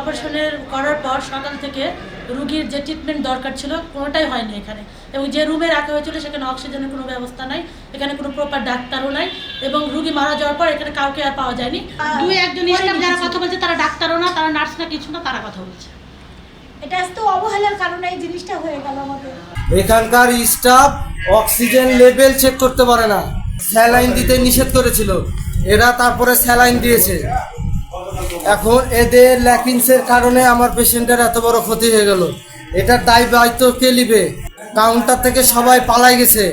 অপারেশনের করার পর সকাল থেকে রুগীর যে ট্রিটমেন্ট দরকার ছিল কোনোটাই হয়নি এখানে। এবং যে রুমে রাখা হয়েছিল সেখানে অক্সিজেনের কোনো ব্যবস্থা নাই। এখানে কোনো প্রপার ডাক্তারও নাই এবং রুগী মারা যাওয়ার পর এখানে কাউকে আর পাওয়া যায়নি। দুই একজন যারা কথা বলছে তারা ডাক্তারও না তারা নার্স না কিছু না তারা কথা বলছে। এটা তো অবহেলার কারণে এই জিনিসটা হয়ে গেল আমাদের। এখানকার স্টাফ অক্সিজেন লেভেল চেক করতে পারে না। স্যালাইন দিতে নিষেধ করেছিল। এরা তারপরে স্যালাইন দিয়েছে। এখন এদের ল্যাকিংসের কারণে আমার পেশেন্টের এত বড় ক্ষতি হয়ে গেল। এটার দায় দায়িত্ব কে নিবে? কাউন্টার থেকে সবাই পালাই গেছে।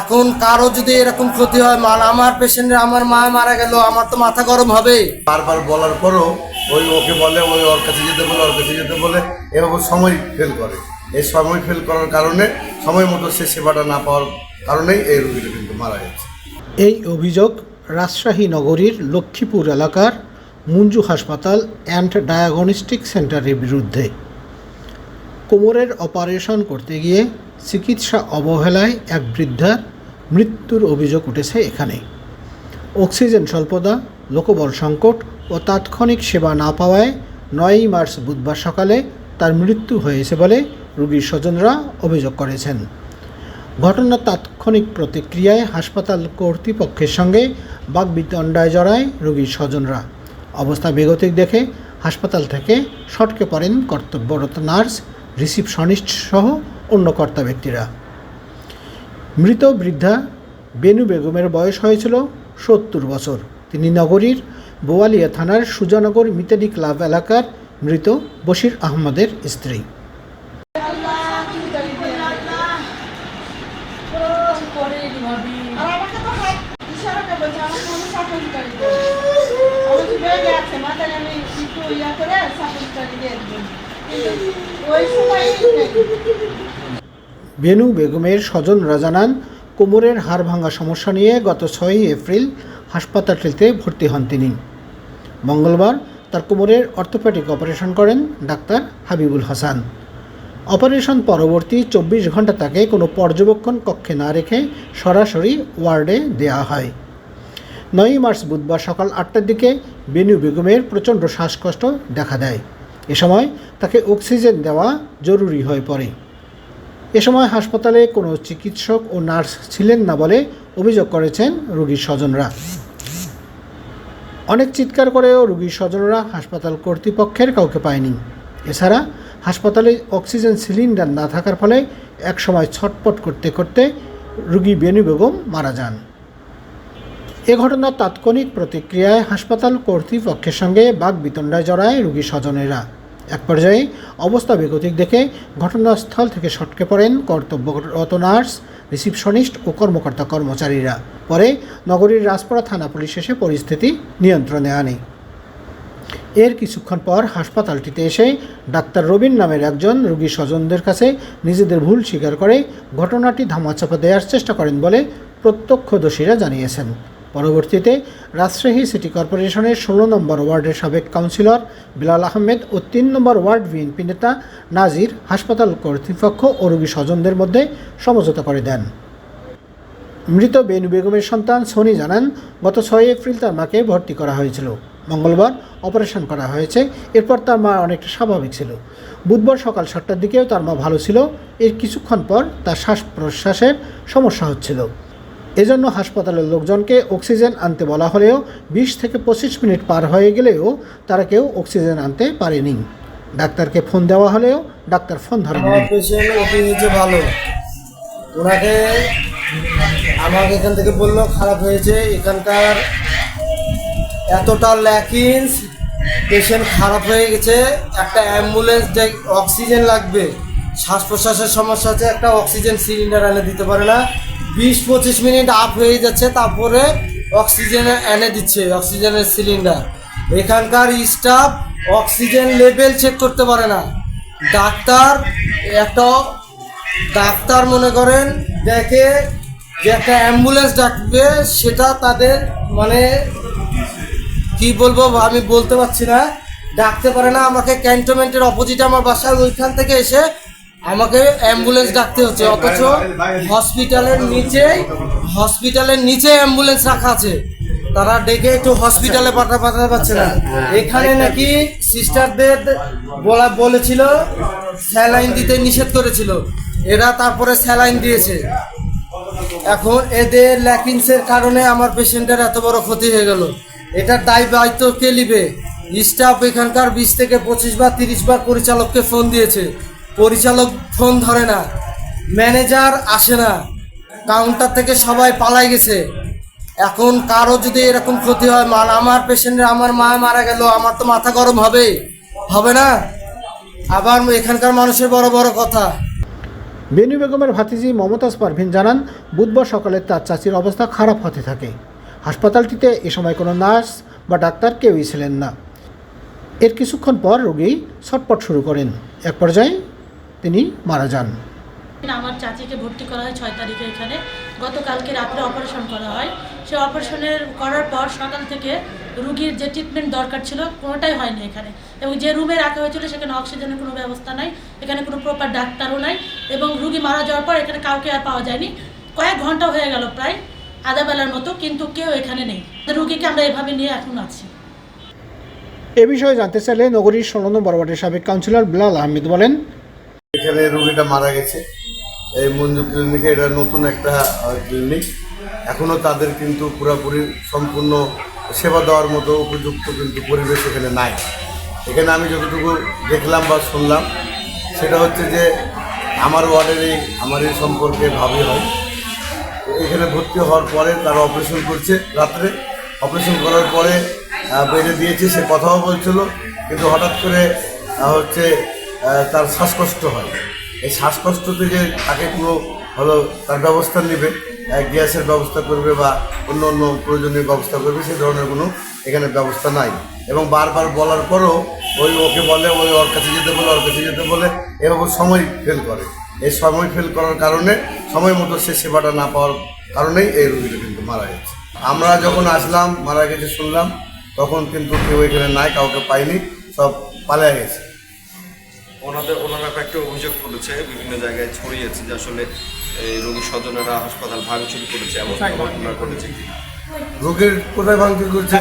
এখন কারও যদি এরকম ক্ষতি হয় মান আমার পেশেন্টের আমার মা মারা গেল আমার তো মাথা গরম হবে। বারবার বলার পরও ওই ওকে বলে ওই ওর কাছে যেতে বলে ওর কাছে যেতে বলে এভাবে সময় ফেল করে। এই সময় ফেল করার কারণে সময় মতো সে সেবাটা না পাওয়ার কারণেই এই রোগীটা কিন্তু মারা গেছে। এই অভিযোগ রাজশাহী নগরীর লক্ষ্মীপুর এলাকার মুঞ্জু হাসপাতাল অ্যান্ড ডায়াগনস্টিক সেন্টারের বিরুদ্ধে। কোমরের অপারেশন করতে গিয়ে চিকিৎসা অবহেলায় এক বৃদ্ধার মৃত্যুর অভিযোগ উঠেছে এখানে। অক্সিজেন স্বল্পতা, লোকবল সংকট ও তাৎক্ষণিক সেবা না পাওয়ায় নয়ই মার্চ বুধবার সকালে তার মৃত্যু হয়েছে বলে রোগীর স্বজনরা অভিযোগ করেছেন। ঘটনার তাৎক্ষণিক প্রতিক্রিয়ায় হাসপাতাল কর্তৃপক্ষের সঙ্গে বাগবিতণ্ডায় জড়ায় রোগীর স্বজনরা। অবস্থা বেগতিক দেখে হাসপাতাল থেকে সটকে পড়েন কর্তব্যরত নার্স, রিসিপশনিস্ট সহ অন্য কর্তা ব্যক্তিরা। মৃত বৃদ্ধা বেনু বেগমের বয়স হয়েছিল সত্তর বছর। তিনি নগরীর বোয়ালিয়া থানার সুজানগর মিতালি ক্লাব এলাকার মৃত বশির আহমদের স্ত্রী। বেনু বেগমের স্বজনরা জানান কোমরের হাড় ভাঙা সমস্যা নিয়ে গত ছয়ই এপ্রিল হাসপাতালটিতে ভর্তি হন তিনি। মঙ্গলবার তার কোমরের অর্থোপেডিক অপারেশন করেন ডাক্তার হাবিবুল হাসান। অপারেশন পরবর্তী চব্বিশ ঘণ্টা তাকে কোনো পর্যবেক্ষণ কক্ষে না রেখে সরাসরি ওয়ার্ডে দেয়া হয়। নয়ই মার্চ বুধবার সকাল আটটার দিকে বেনু বেগমের প্রচণ্ড শ্বাসকষ্ট দেখা দেয়। এ সময় তাকে অক্সিজেন দেওয়া জরুরি হয়ে পড়ে। এ সময় হাসপাতালে কোনো চিকিৎসক ও নার্স ছিলেন না বলে অভিযোগ করেছেন রোগীর স্বজনরা। অনেক চিৎকার করেও রোগীর স্বজনরা হাসপাতাল কর্তৃপক্ষের কাউকে পায়নি। এছাড়া হাসপাতালে অক্সিজেন সিলিন্ডার না থাকার ফলে একসময় ছটপট করতে করতে রুগী বেনু বেগম মারা যান। এ ঘটনার তাৎক্ষণিক প্রতিক্রিয়ায় হাসপাতাল কর্তৃপক্ষের সঙ্গে বাঘ বিতণ্ডায় জড়ায় রোগী স্বজনেরা। এক পর্যায়ে অবস্থা বেগতিক দেখে ঘটনাস্থল থেকে সটকে পড়েন কর্তব্যরত নার্স, রিসিপশনিস্ট ও কর্মকর্তা কর্মচারীরা। পরে নগরীর রাজপাড়া থানা পুলিশ এসে পরিস্থিতি নিয়ন্ত্রণে আনে। এর কিছুক্ষণ পর হাসপাতালটিতে এসে ডাক্তার রবিন নামের একজন রোগী স্বজনদের কাছে নিজেদের ভুল স্বীকার করে ঘটনাটি ধামাচাপা দেওয়ার চেষ্টা করেন বলে প্রত্যক্ষদর্শীরা জানিয়েছেন। পরবর্তীতে রাজশাহী সিটি কর্পোরেশনের ষোলো নম্বর ওয়ার্ডের সাবেক কাউন্সিলর বিলাল আহমেদ ও তিন নম্বর ওয়ার্ড বিএনপি নেতা নাজির হাসপাতাল কর্তৃপক্ষ ও রোগী স্বজনদের মধ্যে সমঝোতা করে দেন। মৃত বেনু বেগমের সন্তান সোনি জানান, গত ছয় এপ্রিল তার মাকে ভর্তি করা হয়েছিল। মঙ্গলবার অপারেশন করা হয়েছে, এরপর তার মা অনেকটা স্বাভাবিক ছিল। বুধবার সকাল সাতটার দিকেও তার মা ভালো ছিল, এর কিছুক্ষণ পর তার শ্বাস প্রশ্বাসের সমস্যা হচ্ছিল। এজন্য হাসপাতালের লোকজনকে অক্সিজেন আনতে বলা হলেও বিশ থেকে পঁচিশ মিনিট পার হয়ে গেলেও তারা কেউ অক্সিজেন আনতে পারেনি। ডাক্তারকে ফোন দেওয়া হলেও ডাক্তার ফোন ওটি ভালো। ওনাকে আমাকে এখান থেকে বলল, খারাপ হয়েছে। এখানকার এতটা ল্যাকিংস পেশেন্ট খারাপ হয়ে গেছে। একটা অ্যাম্বুলেন্স যে অক্সিজেন লাগবে। শ্বাস প্রশ্বাসের সমস্যা আছে, একটা অক্সিজেন সিলিন্ডার এনে দিতে পারে না। বিশ পঁচিশ মিনিট আপ হয়ে যাচ্ছে, তারপরে অক্সিজেন এনে দিচ্ছে অক্সিজেনের সিলিন্ডার এখানকার স্টাফ অক্সিজেন লেভেল চেক করতে পারে না। ডাক্তার একটা ডাক্তার মনে করেন, দেখে যে একটা অ্যাম্বুলেন্স ডাকবে, সেটা তাদের মানে কি বলব আমি বলতে পারছি না। ডাকতে পারে না, আমাকে ক্যান্টনমেন্টের অপোজিটে আমার বাসায় ওইখান থেকে এসে আমাকে অ্যাম্বুলেন্স ডাকতে হচ্ছে, অথচ হসপিটালের নিচে হসপিটালের নিচে অ্যাম্বুলেন্স রাখা আছে। তারা ডেকে একটু হসপিটালে পাঠা পাঠাতে পারছে না। এখানে নাকি সিস্টারদের বলা বলেছিল, স্যালাইন দিতে নিষেধ করেছিল। এরা তারপরে স্যালাইন দিয়েছে। এখন এদের ল্যাকিংসের কারণে আমার পেশেন্টের এত বড় ক্ষতি হয়ে গেল। এটার দায় দায়িত্ব কে নিবে? স্টাফ এখানকার বিশ থেকে পঁচিশ বার তিরিশ বার পরিচালককে ফোন দিয়েছে। পরিচালক ফোন ধরে না, ম্যানেজার আসে না, কাউন্টার থেকে সবাই পালাই গেছে। এখন কারও যদি এরকম ক্ষতি হয় মান আমার পেশেন্টের আমার মা মারা গেল, আমার তো মাথা গরম হবে। হবে না? আবার এখানকার মানুষের বড় বড় কথা। বেনু বেগমের ভাতিজি মমতাজ পারভিন জানান, বুধবার সকালে তার চাচির অবস্থা খারাপ হতে থাকে। হাসপাতালটিতে এ সময় কোনো নার্স বা ডাক্তার কেউই ছিলেন না। এর কিছুক্ষণ পর রোগী ছটপট শুরু করেন। এক পর্যায়ে তিনি মারা যান। আমার চাচিকে ভর্তি করা হয় ছয় তারিখে এখানে। গতকালকে রাত্রে অপারেশন করা হয়। সে অপারেশনের করার পর সকাল থেকে রুগীর যে ট্রিটমেন্ট দরকার ছিল কোনোটাই হয়নি এখানে। এবং যে রুমে রাখা হয়েছিল সেখানে অক্সিজেনের কোনো ব্যবস্থা নাই। এখানে কোনো প্রপার ডাক্তারও নাই। এবং রুগী মারা যাওয়ার পর এখানে কাউকে আর পাওয়া যায়নি। কয়েক ঘণ্টা হয়ে গেল প্রায় আধা বেলার মতো কিন্তু কেউ এখানে নেই। রুগীকে আমরা এভাবে নিয়ে এখন আছি। এ বিষয়ে জানতে চাইলে নগরীর ষোলো নম্বর ওয়ার্ডের সাবেক কাউন্সিলর বিলাল আহমেদ বলেন এখানে রোগীটা মারা গেছে। এই মঞ্জু ক্লিনিকে এটা নতুন একটা ক্লিনিক। এখনও তাদের কিন্তু পুরোপুরি সম্পূর্ণ সেবা দেওয়ার মতো উপযুক্ত কিন্তু পরিবেশ এখানে নাই। এখানে আমি যতটুকু দেখলাম বা শুনলাম, সেটা হচ্ছে যে আমার ওয়ার্ডেরই আমার এই সম্পর্কে ভাবি হয়। এখানে ভর্তি হওয়ার পরে তারা অপারেশন করছে রাত্রে। অপারেশন করার পরে বেডে দিয়েছে, সে কথাও বলছিল। কিন্তু হঠাৎ করে হচ্ছে তার শ্বাসকষ্ট হয়। এই শ্বাসকষ্ট থেকে তাকে পুরো হলো তার ব্যবস্থা নেবে গ্যাসের ব্যবস্থা করবে বা অন্য অন্য প্রয়োজনীয় ব্যবস্থা করবে সেই ধরনের কোনো এখানে ব্যবস্থা নাই। এবং বারবার বলার পরও ওই ওকে বলে, ওই ওর কাছে যেতে বলে, ওর কাছে যেতে বলে, এভাবে সময় ফেল করে। এই সময় ফেল করার কারণে সময় মতো সে সেবাটা না পাওয়ার কারণেই এই রোগীটা কিন্তু মারা গেছে। আমরা যখন আসলাম, মারা গেছে শুনলাম, তখন কিন্তু কেউ এখানে নাই, কাউকে পাইনি, সব পালিয়ে গেছে। ওনাদের ওনারা একটা অভিযোগ করেছে বিভিন্ন জায়গায় ছড়িয়েছে যে আসলে এই রোগীর স্বজনেরা হাসপাতাল ভাঙচুর করেছে এমন ঘটনা ঘটেছে কি রোগীর কোথায় ভাঙচুর করছে?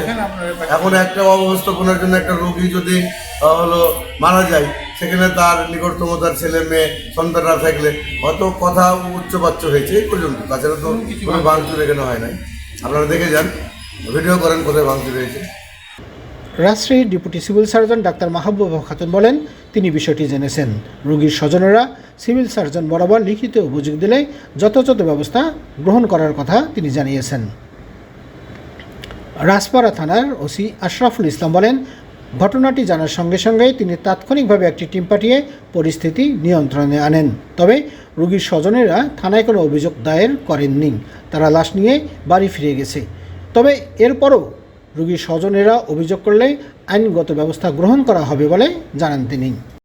এখন একটা অবস্থাপনার জন্য একটা রোগী যদি হলো মারা যায় সেখানে তার নিকটতম তার ছেলে মেয়ে সন্তানরা থাকলে হয়তো কথা উচ্চবাচ্য হয়েছে এই পর্যন্ত। তাছাড়া তো কোনো ভাঙচুর এখানে হয় নাই। আপনারা দেখে যান ভিডিও করেন কোথায় ভাঙচুর হয়েছে। রাজশাহীর deputy civil surgeon doctor Mahbuba Khatun বলেন, তিনি বিষয়টি জেনেছেন। রোগীর স্বজনেরা সিভিল সার্জন বরাবর লিখিত অভিযোগ দিলে যথাযথ ব্যবস্থা গ্রহণ করার কথা তিনি জানিয়েছেন। রাজপাড়া থানার ওসি আশরাফুল ইসলাম বলেন, ঘটনাটি জানার সঙ্গে সঙ্গে তিনি তাৎক্ষণিকভাবে একটি টিম পাঠিয়ে পরিস্থিতি নিয়ন্ত্রণে আনেন। তবে রোগীর স্বজনেরা থানায় কোনো অভিযোগ দায়ের করেননি। তারা লাশ নিয়ে বাড়ি ফিরে গেছে। তবে এরপরও রোগীর স্বজনেরা অভিযোগ করলে আইনগত ব্যবস্থা গ্রহণ করা হবে বলে জানান তিনি।